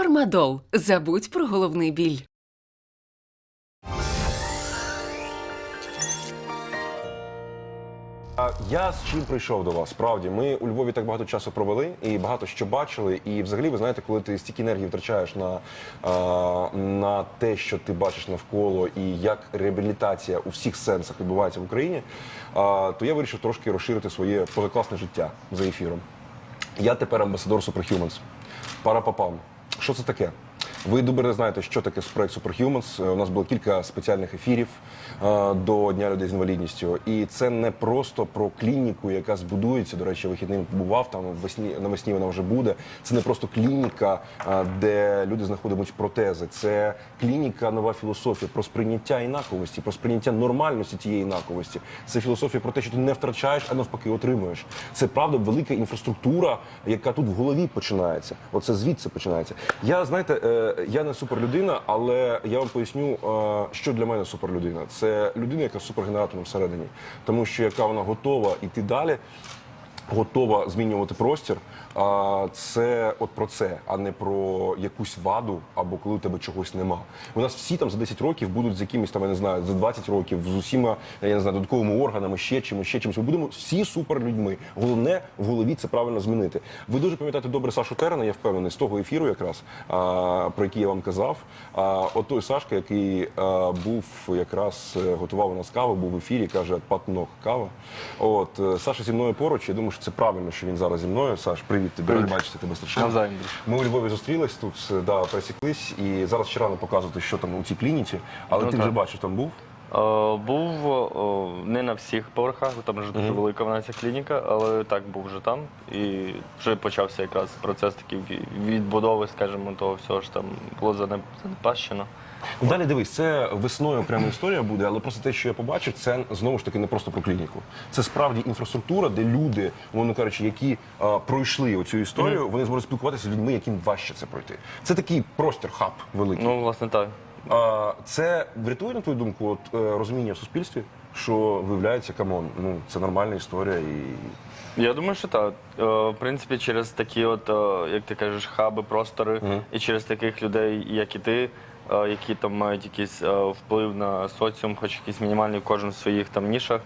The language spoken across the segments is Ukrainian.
Фармадол. Забудь про головний біль. Я з чим прийшов до вас? Справді, ми у Львові так багато часу провели і багато що бачили. І взагалі, ви знаєте, коли ти стільки енергії втрачаєш на, на те, що ти бачиш навколо, і як реабілітація у всіх сенсах відбувається в Україні, то я вирішив трошки розширити своє позакласне життя за ефіром. Я тепер амбасадор Superhumans. Парапапам. Що це таке? Ви добре знаєте, що таке проект Superhumans. Е, У нас було кілька спеціальних ефірів е, до Дня людей з інвалідністю. І це не просто про клініку, яка збудується. До речі, вихідним бував там весні, навесні вона вже буде. Це не просто клініка, е, де люди знаходитимуть протези. Це клініка, нова філософія про сприйняття інаковості, про сприйняття нормальності тієї інаковості. Це філософія про те, що ти не втрачаєш, а навпаки отримуєш. Це правда велика інфраструктура, яка тут в голові починається. Оце звідси починається. Я знаєте, я не суперлюдина, але я вам поясню, е, що для мене суперлюдина. Це людина, яка з супергенератором всередині, тому що яка вона готова йти далі. Готова змінювати простір. Це от про це, а не про якусь ваду або коли у тебе чогось нема. У нас всі там за 10 років будуть з якимись там, я не знаю, за 20 років з усіма я не знаю, додатковими органами, ще чимось, ще чимось. Ми будемо всі суперлюдьми. Головне в голові це правильно змінити. Ви дуже пам'ятаєте добре Сашу Терена, я впевнений, з того ефіру, якраз про який я вам казав. От той Сашка, який був якраз е, готував у нас каву, був в ефірі, каже патнок кава. От е, Саша зі мною поруч. Я думаю, це правильно, що він зараз зі мною. Саш, привіт тобі. Раді бачити тебе страшно. Навзаєм. Ми у Львові зустрілись тут, е, да, пересіклись, і зараз ще рано показувати, що там у цій клініці. Але Ну, ти так. вже бачив, там був. Е, Був е, не на всіх поверхах, бо там вже дуже велика вона ця клініка, але так був вже там. І вже почався якраз процес такий ві- відбудови, скажімо, того всього ж там було занеп- занепащено. Ну, Далі дивись, це весною окрема історія буде, але просто те, що я побачив, це знову ж таки не просто про клініку. Це справді інфраструктура, де люди, умовно кажучи, які а, пройшли оцю історію, вони зможуть спілкуватися з людьми, яким важче це пройти. Це такий простір, хаб великий. Ну, власне, так. Це врятує на твою думку, от е, розуміння в суспільстві, що виявляється, камон, ну це нормальна історія і. Я думаю, що так. Е, В принципі, через такі, от, е, як ти кажеш, хаби, простори, і через таких людей, як і ти, які там мають якийсь вплив на соціум, хоч якийсь мінімальний, кожен в своїх там нішах.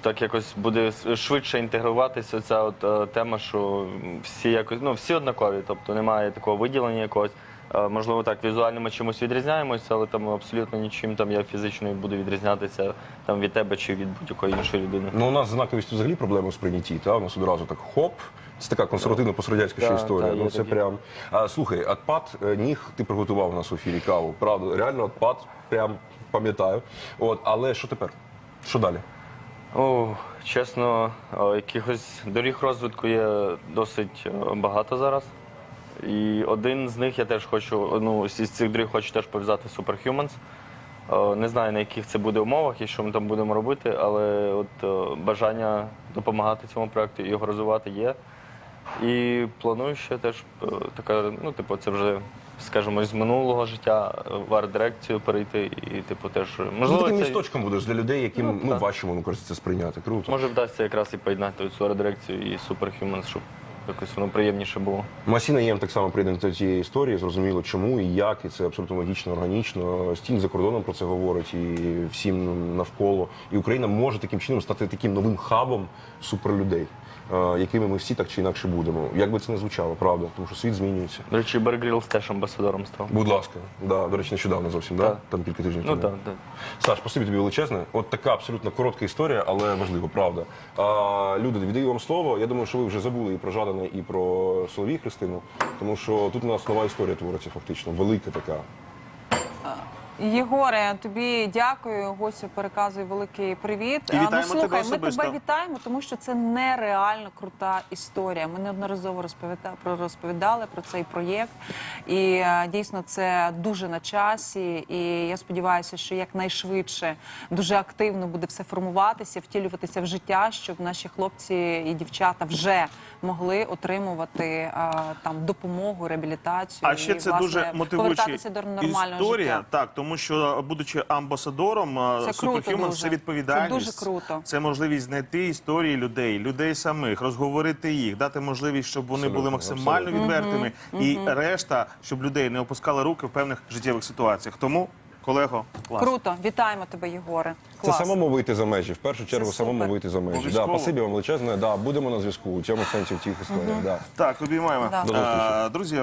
Так якось буде швидше інтегруватися ця от тема, що всі якось ну всі однакові, тобто немає такого виділення якогось. Е, Можливо, так візуально ми чимось відрізняємося, але там абсолютно нічим там я фізично не буду відрізнятися там від тебе чи від будь-якої іншої людини. Ну, у нас з знаковістю взагалі проблеми в сприйнятті. Та? У нас одразу так хоп. Це така консервативна пострадянська ще історія. та, ну це такі. прям. А, слухай, отпад е, ніг ти приготував у нас ефірі каву. Правда, реально отпад, прям пам'ятаю. От, але що тепер? Що далі? О, чесно, якихось доріг розвитку є досить е, багато зараз. І один з них я теж хочу, ну, з цих доріг хочу теж пов'язати Superhumans. Е, Не знаю, на яких це буде умовах і що ми там будемо робити, але от е, бажання допомагати цьому проекту і його розвивати є. І планую ще теж е, така, ну, типу, це вже, скажімо, з минулого життя в арт-дирекцію перейти. І, типу, теж Ну, можливо, таким це- місточком будеш для людей, яким Ну, ну, важче воно це сприйняти. Круто. Може вдасться якраз і поєднати цю арт-дирекцію і Superhumans, щоб якось воно приємніше було. Масіна єм так само прийде до цієї історії, зрозуміло, чому і як, і це абсолютно логічно, органічно. Стінь за кордоном про це говорить і всім навколо. І Україна може таким чином стати таким новим хабом суперлюдей, е, якими ми всі так чи інакше будемо. Як би це не звучало, правда, тому що світ змінюється. До речі, Bear теж амбасадором став. Будь ласка, да, до речі, нещодавно зовсім, да? Там кілька тижнів Ну тому. так, так. Саш, спасибі тобі величезне. От така абсолютно коротка історія, але важлива, правда. А, люди, віддаю вам слово. Я думаю, що ви вже забули і про Жадане, і про Соловій Христину, тому що тут у нас нова історія твориться, фактично, велика така. Єгоре, тобі дякую. Гостю переказую великий привіт. І вітаємо ну, слухай, тебе ми тебе вітаємо, тому що це нереально крута історія. Ми неодноразово розповіда- про- розповідали про цей проєкт, і е, дійсно це дуже на часі. І я сподіваюся, що якнайшвидше дуже активно буде все формуватися, втілюватися в життя, щоб наші хлопці і дівчата вже могли отримувати е, там допомогу, реабілітацію. А ще і, це власне, дуже мотивуюча повертатися до нормального історія, життя. так, тому тому що, будучи амбасадором Superhuman, це відповідальність. Це дуже круто. Це можливість знайти історії людей, людей самих, розговорити їх, дати можливість, щоб вони були максимально абсолютно. відвертими, і решта, щоб людей не опускали руки в певних життєвих ситуаціях. Тому, колего, клас. Круто, вітаємо тебе, Єгоре. Це Клас. самому вийти за межі. В першу чергу, Це самому вийти за межі. Да, Обов'язково. спасибі вам величезне. Да, будемо на зв'язку у цьому сенсі в тих історіях. Да. Так, обіймаємо. Да. До зустрічі. А, друзі.